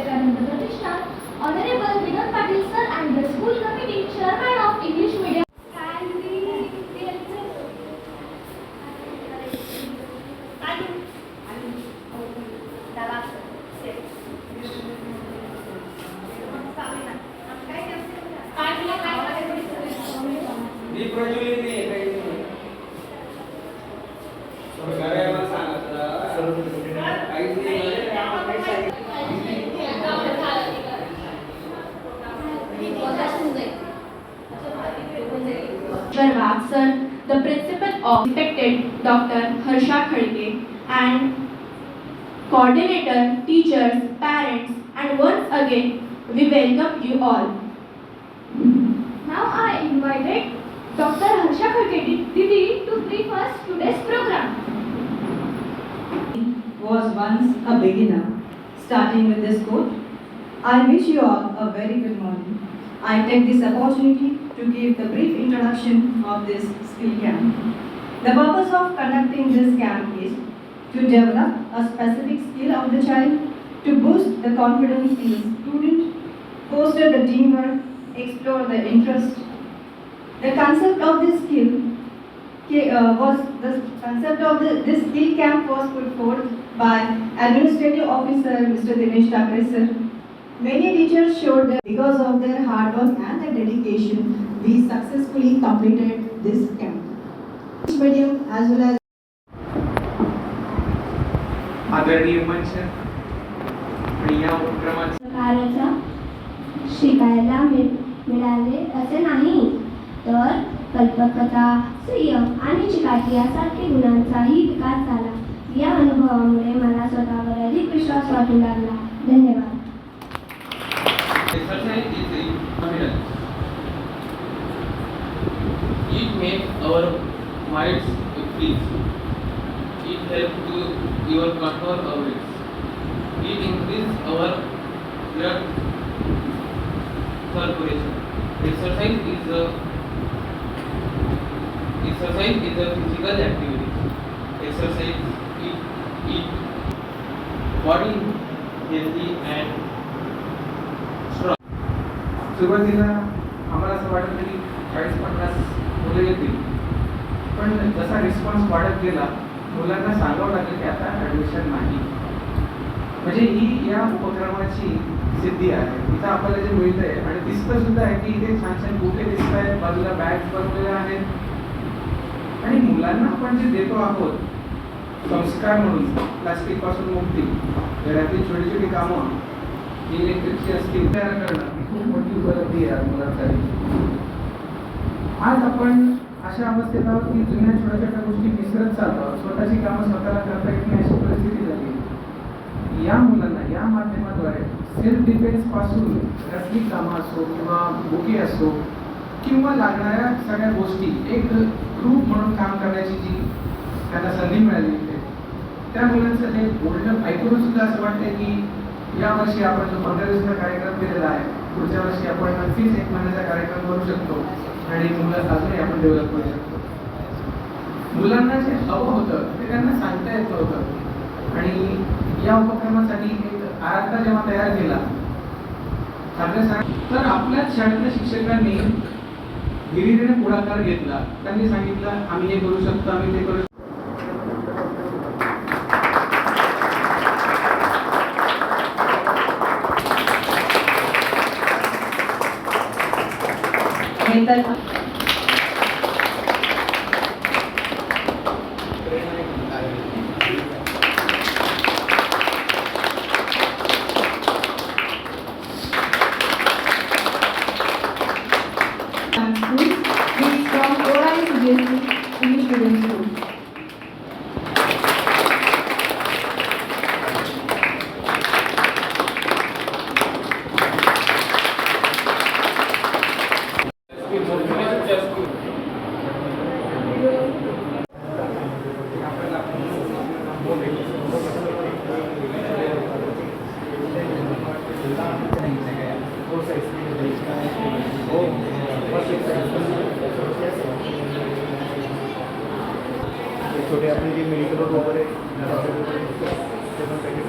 Vivekanand Pratishthan, Honorable Vinod Patil sir and the school committee chairman of English medium. मी प्रज्वलित Sharvak sir, the principal of respected Dr. Harsha Khalke and coordinator, teachers, parents and once again we welcome you all. Now I invited Dr. Harsha Khalke Didi to brief us today's program. was once a beginner, starting with this quote. I wish you all a very good morning. I take this opportunity to give the brief introduction of this skill camp. The purpose of conducting this camp is to develop a specific skill of the child, to boost the confidence in the student, foster the teamwork, explore the interest. The concept of this skill uh, was the concept of this skill camp was put forth by Administrative Officer Mr. Dinesh Thakre sir. Many teachers showed that because of their hard work and their dedication, we successfully completed this camp. Medium as well as आदरणीय मंच आणि या उपक्रमाचे प्रकाराचा शिकायला मिळ मिळाले असे नाही. तर कल्पकता संयम आणि चिकाटी यासारखे गुणांचाही विकास झाला. या अनुभवामुळे मला स्वतःवर अधिक विश्वास वाटू लागला. धन्यवाद Exercise is the dominance. It makes our minds with peace. It helps to even control our wits. It increases our blood circulation. Exercise is a exercise is a physical activity. Exercise it it body healthy and strong. सुरुवातीला आम्हाला असं वाटत की चाळीस पन्नास मुलं येतील पण जसा रिस्पॉन्स वाढत गेला मुलांना सांगावं लागलं की आता ॲडमिशन नाही. म्हणजे ही या उपक्रमाची सिद्धी आहे. इथं आपल्याला जे मिळत आहे आणि दिसतं सुद्धा आहे की इथे छान छान बुके दिसत आहेत बाजूला बॅग्स बनवलेल्या आहेत. आणि मुलांना आपण जे देतो आहोत संस्कार म्हणून प्लास्टिकपासून मुक्ती घरातली छोटी छोटी कामं इलेक्ट्रिकची असतील तयार करणं ही खूप मोठी उपलब्धी आहे मुलांसाठी. आज आपण अशा अवस्थेत आहोत की जुन्या छोट्या छोट्या गोष्टी विसरत चालतो स्वतःची कामं स्वतःला करता येत नाही अशी परिस्थिती झाली. या मुलांना या माध्यमाद्वारे सेल्फ डिफेन्सपासून घरातली कामं असो किंवा बुके असो किंवा लागणाऱ्या सगळ्या गोष्टी एक ग्रुप म्हणून काम करण्याची जी त्यांना संधी मिळाली इथे त्या मुलांचं हे बोलणं ऐकून सुद्धा असं वाटतं की या वर्षी आपण जो पंधरा दिवसाचा कार्यक्रम केलेला आहे पुढच्या वर्षी आपण नक्कीच एक महिन्याचा कार्यक्रम करू शकतो आणि मुलं अजूनही आपण डेव्हलप करू शकतो. मुलांना जे हवं होतं ते त्यांना सांगता येत होतं आणि या उपक्रमासाठी एक आराखडा जेव्हा तयार केला तर आपल्याच शाळेतल्या शिक्षकांनी धीरे पुढाकार घेतला. त्यांनी सांगितलं आम्ही हे करू शकतो आम्ही ते करू शकतो हे तर छोटे आपले जे मेडिकल वगैरे ते पण काही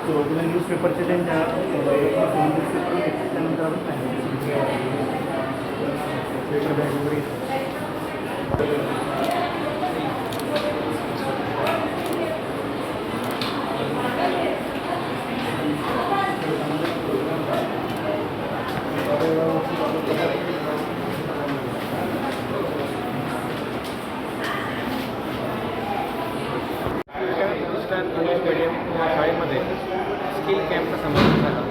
सुरुवातीला न्यूजपेपरचे त्यांच्या न्यूजपेपर घेतले त्यानंतर आपण सांगितलं पेपर बॅग वगैरे प्रतिष्ठान इंग्लिश मीडियम या शाळेमध्ये स्किल कॅम्पचा समावेश झाला.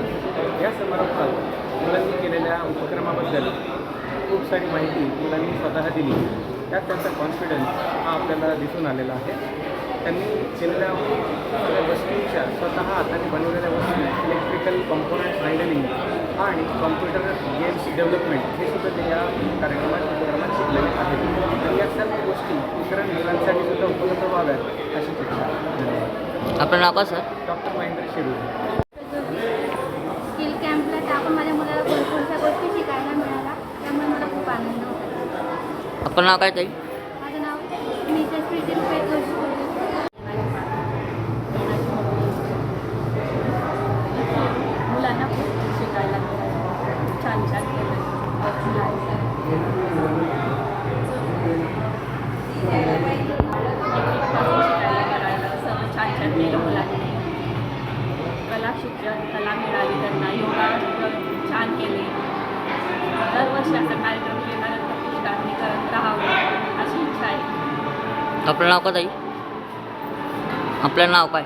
या समारंभात मुलांनी केलेल्या उपक्रमाबद्दल खूप सारी माहिती मुलांनी स्वतः दिली. त्यात त्यांचा कॉन्फिडन्स हा आपल्याला दिसून आलेला आहे. त्यांनी केलेल्या सगळ्या वस्तूंच्या स्वतः हाताने बनवलेल्या वस्तू इलेक्ट्रिकल कॉम्पोनंट हँडलिंग आणि कॉम्प्युटर गेम्स डेव्हलपमेंट हे सुद्धा ते या कार्यक्रमात उपक्रमात शिकलेले आहेत. आणि या सर्व गोष्टी इतर मुलांसाठी सुद्धा उपलब्ध व्हाव्यात अशी इच्छा आपलं नाव sir? Doctor Mahendra Shirur. Skill कॅम्पला टाकून माझ्या मुलाला भरपूरशा गोष्टी शिकायला मिळाल्या त्यामुळे मला खूप आनंद होता. आपलं नाव काय ताई? माझं नाव मिसेस प्रीती रुपेश जोशी मुलांना खूप शिकायला मिळालं छान छान केलं शिकायला छान छान केलं मुलांनी कला शिक्षण कला मिळाली त्यांना योगा छान केले दरवर्षी असा कार्यक्रम केल्यानंतर प्रतिष्ठाननी करत राहावं अशी इच्छा आहे आपलं नाव का ताई आपलं नाव काय?